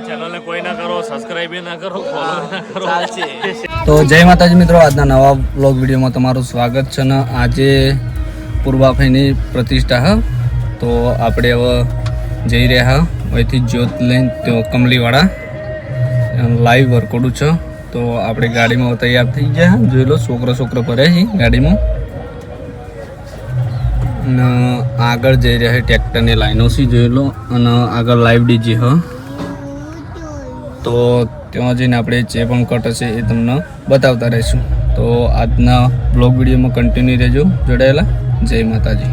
અમારી ચેનલને કોઈ ના કરો સબસ્ક્રાઇબ ના કરો ફોલો ના કરો. તો જય માતાજી મિત્રો આજના નવા બ્લોગ વિડીયોમાં તમારું સ્વાગત છે ને આજે પૂર્વાભાઈની પ્રતિષ્ઠા હ? તો આપણે હવે જઈ રહ્યા હા? અહીંથી જ્યોત લઈને તો કમલીવાળા. લાઈવ વરકોડું છે. તો આપણે ગાડીમાં તૈયાર થઈ ગયા હા. જોઈ લો છોકરો છોકરો ભરે છે ગાડીમાં. અને આગળ જઈ રહ્યા છે ટ્રેક્ટરની લાઈનો સી જોઈ લો. અને આગળ લાઈવ ડીજી હ? તો ત્યાં જઈને આપણે જે પણ કટ હશે એ તમને બતાવતા રહીશું. તો આજના બ્લોગ વિડીયોમાં કન્ટિન્યુ રહેજો. જોડાયેલા. જય માતાજી.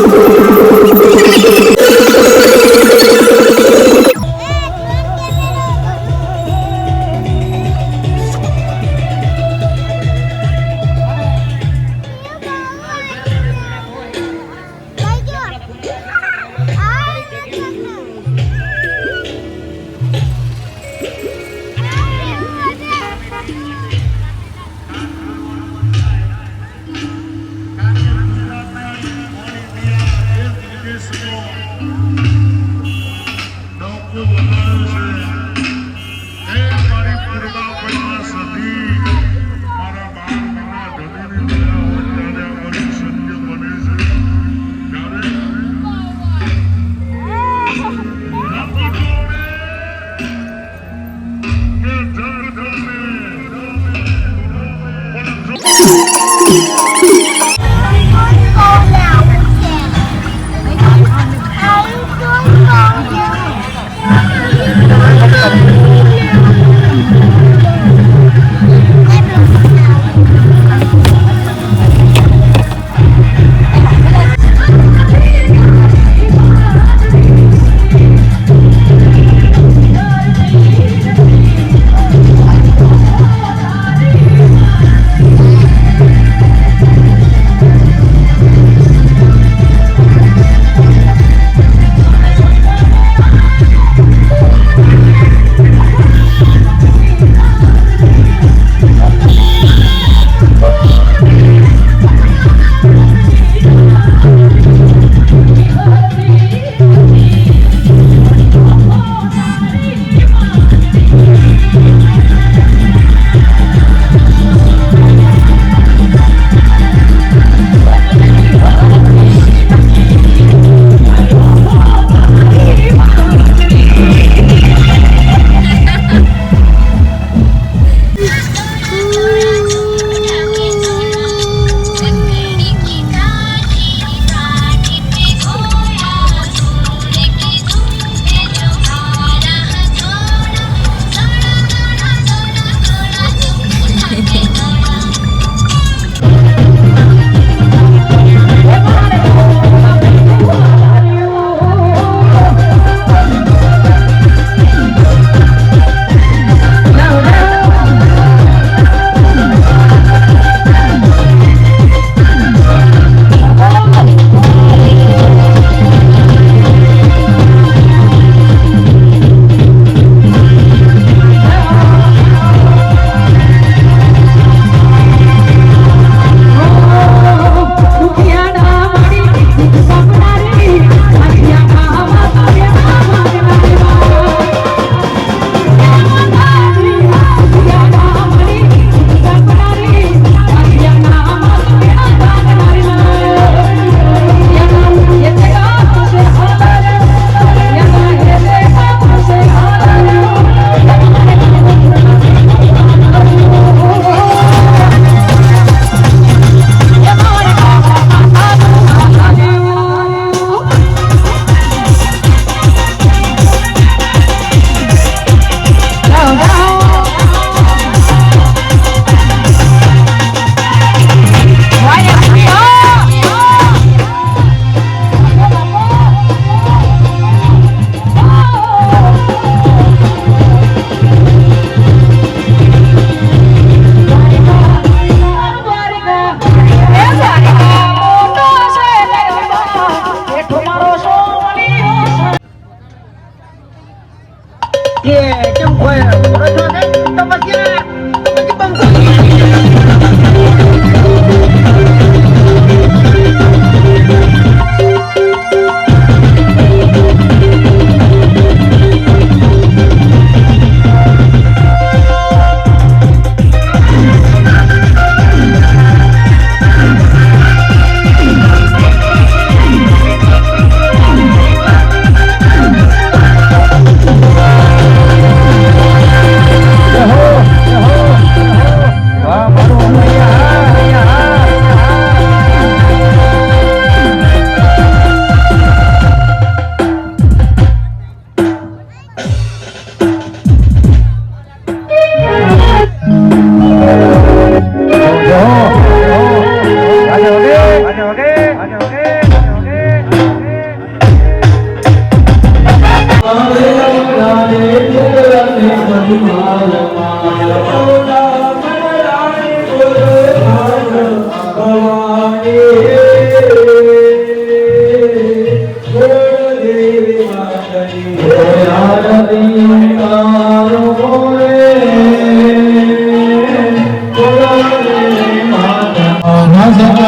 Oh.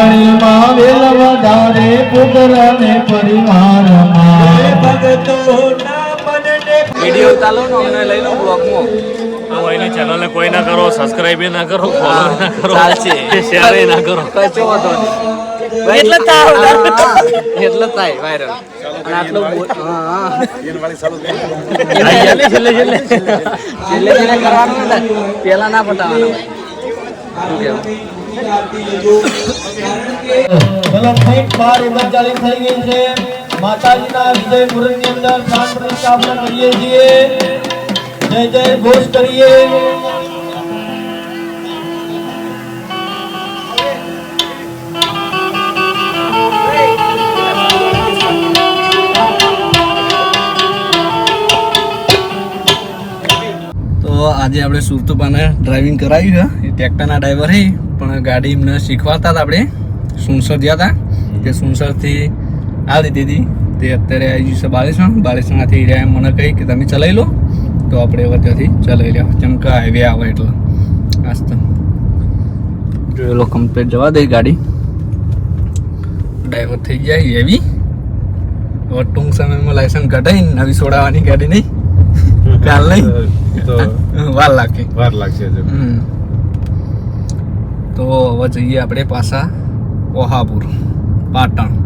સકળીમાં વેલ વધારે પુત્રને પરિવારમાં વીડિયો ચાલો ને અમને લઈ લો બ્લોગમાં. તો એની ચેનલને કોઈ ના કરો સબસ્ક્રાઇબ ના કરો ફોલો ના કરો શેર ના કરો. કશો વાંધો નહીં. એટલે થાય. એટલે થાય વાયરલ આટલું હા હા. છેલ્લે છેલ્લે છેલ્લે. છેલ્લે છેલ્લે કરવાનું પેલા ના પટાવવાનું થઈ ગઈ છે માતાજીના અંદર પ્રાણ કરીએ છીએ. જય જય ઘોષ કરીએ. આજે આપણે સુરતુપાને ડ્રાઇવિંગ કરાવ્યું છે. એ ટ્રેક્ટરના ડ્રાઈવર છે પણ ગાડી એમને શીખવાડતા હતા આપણે. સુનસર ગયા હતા. તે સુનસરથી આ લીધી હતી. તે અત્યારે આવી ગયું છે બાલેશ્વર. બાલેશ્વરમાંથી રહ્યા મને કહી કે તમે ચલાવી લો. તો આપણે હવે ત્યાંથી ચલાવી લ્યો જેમ કે હાઈવે આવે એટલે. આજ તો. જોયેલો કમ્પ્લીટ જવા દે ગાડી. ડ્રાઈવર થઈ જાય એવી હવે ટૂંક સમયમાં લાયસન્સ કઢાઈને નવી છોડાવવાની ગાડી નહીં. કાલ નહીં? તો વાર લાગશે વાર લાગશે. તો હવે જઈએ આપણે પાછા ઓહાપુર પાટણ.